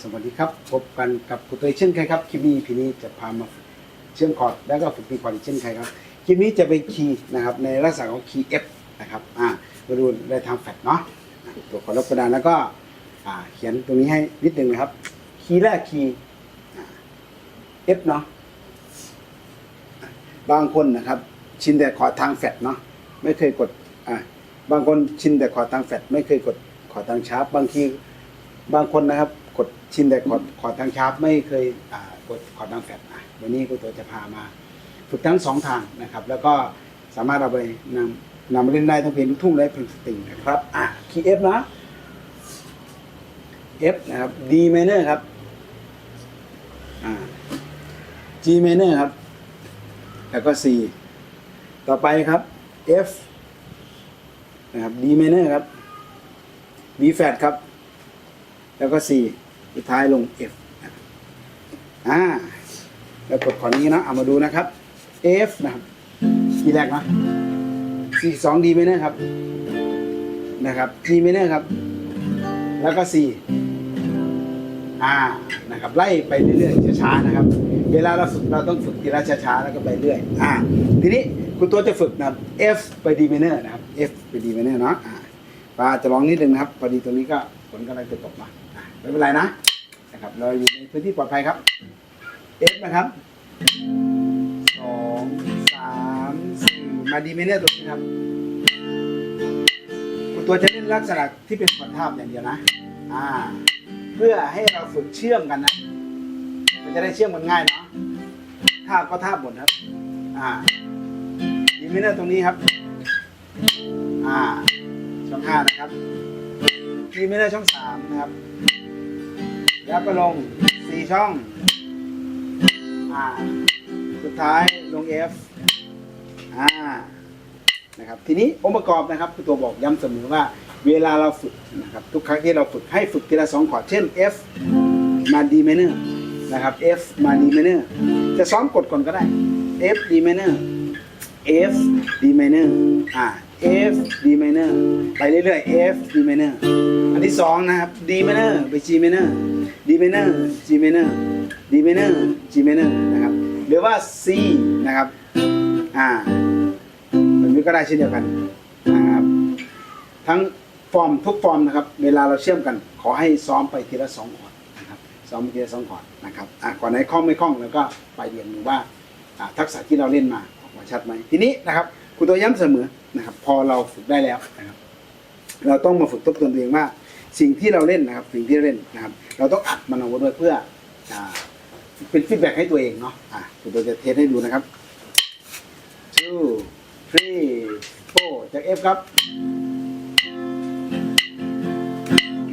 สวัสดีครับ พบกันกับคุณเตยเช่นเคยครับคลิปนี้พีนี้จะพามาเชื่อมคอร์ดแล้วก็ฝึกตีคอร์ดเช่นเคยครับคลิปนี้จะเป็นคีย์นะครับในลักษณะของคีย์ F นะครับอ่ามาดูได้ทางแฟลตเนาะตัวคอร์ดลบกระดานแล้วก็อ่าเขียนตรงนี้ให้นิดหนึ่งนะครับ คีย์แรกคีย์อ่า F เนาะบางคนนะครับ ชินแต่คอร์ดทางแฟลตเนาะไม่เคยกดอ่าบางคนชินแต่คอร์ดทางแฟลตไม่เคยกดคอร์ดทางชาร์ปบางทีบางคนนะครับ ชินแต่คอร์ดคอร์ดทางชาร์ปไม่เคยกดคอร์ดทางแฟลตอะวันนี้ครูตัวจะพามา ฝึกทั้งสองทางนะครับ แล้วก็สามารถเอาไปนำนำมาเล่นได้ทั้งเพลงลูกทุ่งและเพลงสตริงนะครับอะคีย์ F นะ F นะครับ D minor ครับอ่า G minor ครับ แล้วก็ C ต่อไปครับ F นะครับ D minor ครับ B flat ครับ แล้วก็ C สุดท้ายลง F อ่าแล้วกดขอนี้นะเอามาดูนะครับ F นะครับทีแรกนะ C สอง D minor ครับนะครับ G minor ครับ แล้วก็ C อ่านะครับไล่ไปเรื่อยๆช้าๆนะครับ เวลาเราฝึกเราต้องฝึกทีละช้าๆแล้วก็ไปเรื่อยอ่าทีนี้คุณตัวจะฝึกนะ F ไป D minor นะครับ F ไป D minor เนาะอ่าปาจะลองนิดนึงนะครับพอดีตรงนี้ก็ฝนกำลังจะตกมา ไม่เป็นไรนะนะครับ เราอยู่ในพื้นที่ปลอดภัยครับ F นะครับสองสามสี่มา D minor ตรงนี้ครับคุณตัวจะเล่นลักษณะที่เป็นคอร์ดทาบอย่างเดียวนะ อ่า เพื่อให้เราฝึกเชื่อมกันนะ มันจะได้เชื่อมกันง่ายเนาะทาบก็ทาบหมดครับ อ่าดีมิเนอร์ตรงนี้ครับ อ่า ช่องห้านะครับดีมิเนอร์ช่องสามนะครับ แล้วก็ลงสี่ช่อง อ่า สุดท้ายลง F อ่า นะครับ ทีนี้องค์ประกอบนะครับคือตัวบอกย้ำเสมอว่า เวลาเราฝึกนะครับ ทุกครั้งที่เราฝึกให้ฝึกทีละสองคอร์ดเช่น F มา D minor นะครับ F มา D minor จะซ้อมกดก่อนก็ได้ F D minor F D minor อ่า F D minor ไปเรื่อยๆ F D minor อันที่สองนะครับ D minor ไป G minor D minor G minor D minor G minor นอร์นะครับหรือว่า C นะครับอ่าแบบนี้ก็ได้เช่นเดียวกันนะครับทั้งฟอร์มทุกฟอร์มนะครับ เวลาเราเชื่อมกัน ขอให้ซ้อมไปทีละสองคอร์ดนะครับซ้อมไปทีละสองคอร์ดนะครับอะก่อนไหนคล่องไม่คล่องแล้วก็ไปเรียนดูว่าทักษะที่เราเล่นมาออกมาชัดไหมทีนี้นะครับคุณตัวย้ำเสมอนะครับ พอเราฝึกได้แล้วนะครับ เราต้องมาฝึกทบทวนตัวเองว่า สิ่งที่เราเล่นนะครับ สิ่งที่เล่นนะครับ เราต้องอัดมันเอาไว้ด้วยเพื่ออ่าเป็นฟีดแบ็กให้ตัวเองเนาะอะตัวจะเทสให้ดูนะครับ two three four จาก F ครับ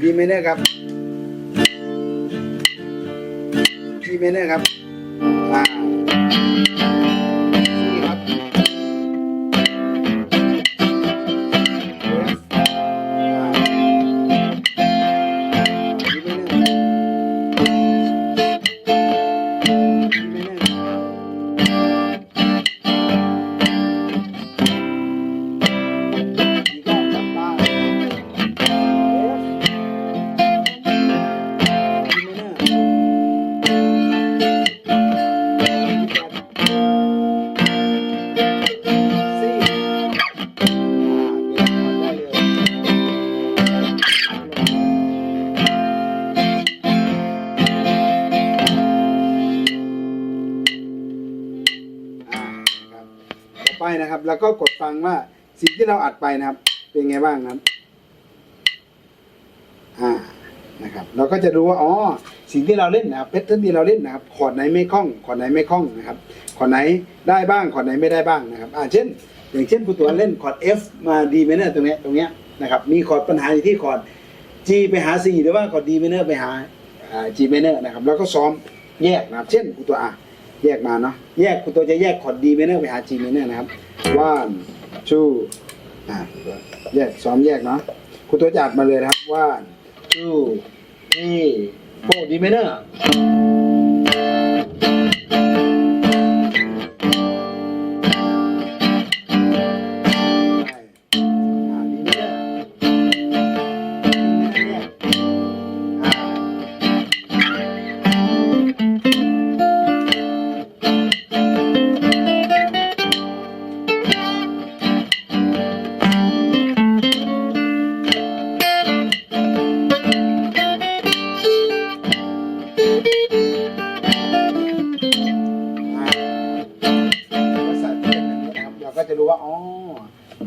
D minor ครับ G minor ครับ ไปนะครับ แล้วก็กดฟังว่าสิ่งที่เราอัดไปนะครับ เป็นไงบ้างครับ อ่านะครับ เราก็จะรู้ว่าอ๋อสิ่งที่เราเล่นนะครับเพชรที่เราเล่นนะครับคอร์ดไหนไม่คล่องคอร์ดไหนไม่คล่องนะครับคอร์ดไหนได้บ้างคอร์ดไหนไม่ได้บ้างนะครับ อ่าเช่น อย่างเช่นผู้ตัวเล่นคอร์ด F มา D minor ตรงเนี้ยตรงเนี้ยนะครับมีคอร์ดปัญหาอยู่ที่คอร์ด G ไปหา C หรือว่าคอร์ด D minor ไปหาอ่า G minor นะครับ แล้วก็ซ้อมแยกนะครับ เช่นผู้ตัวอะ แยกมาเนาะแยกคุณตัวจะแยกคอร์ด D minor ไปหาจีเมเนอร์นะครับ one two อ่าแยกซ้อมแยกเนาะคุณตัวจะอัดมาเลยนะครับ one two three four ดีเมเนอร์ ก็จะรู้ว่าอ๋อ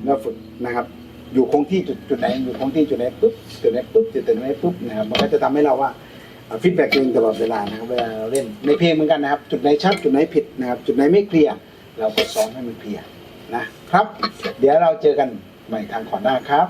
เราฝึกนะครับ อยู่คงที่จุดจุดไหนอยู่คงที่จุดไหนปุ๊บจุดไหนปุ๊บจุดไหนปุ๊บนะครับมันก็จะทำให้เราว่าฟีดแบ็กเองตลอดเวลานะครับเวลาเราเล่นในเพลงเหมือนกันนะครับ จุดไหนชัดจุดไหนผิดนะครับ จุดไหนไม่เคลียร์เราก็ซ้อมให้มันเคลียร์นะครับ เดี๋ยวเราเจอกันใหม่ทางขอนหน้าครับ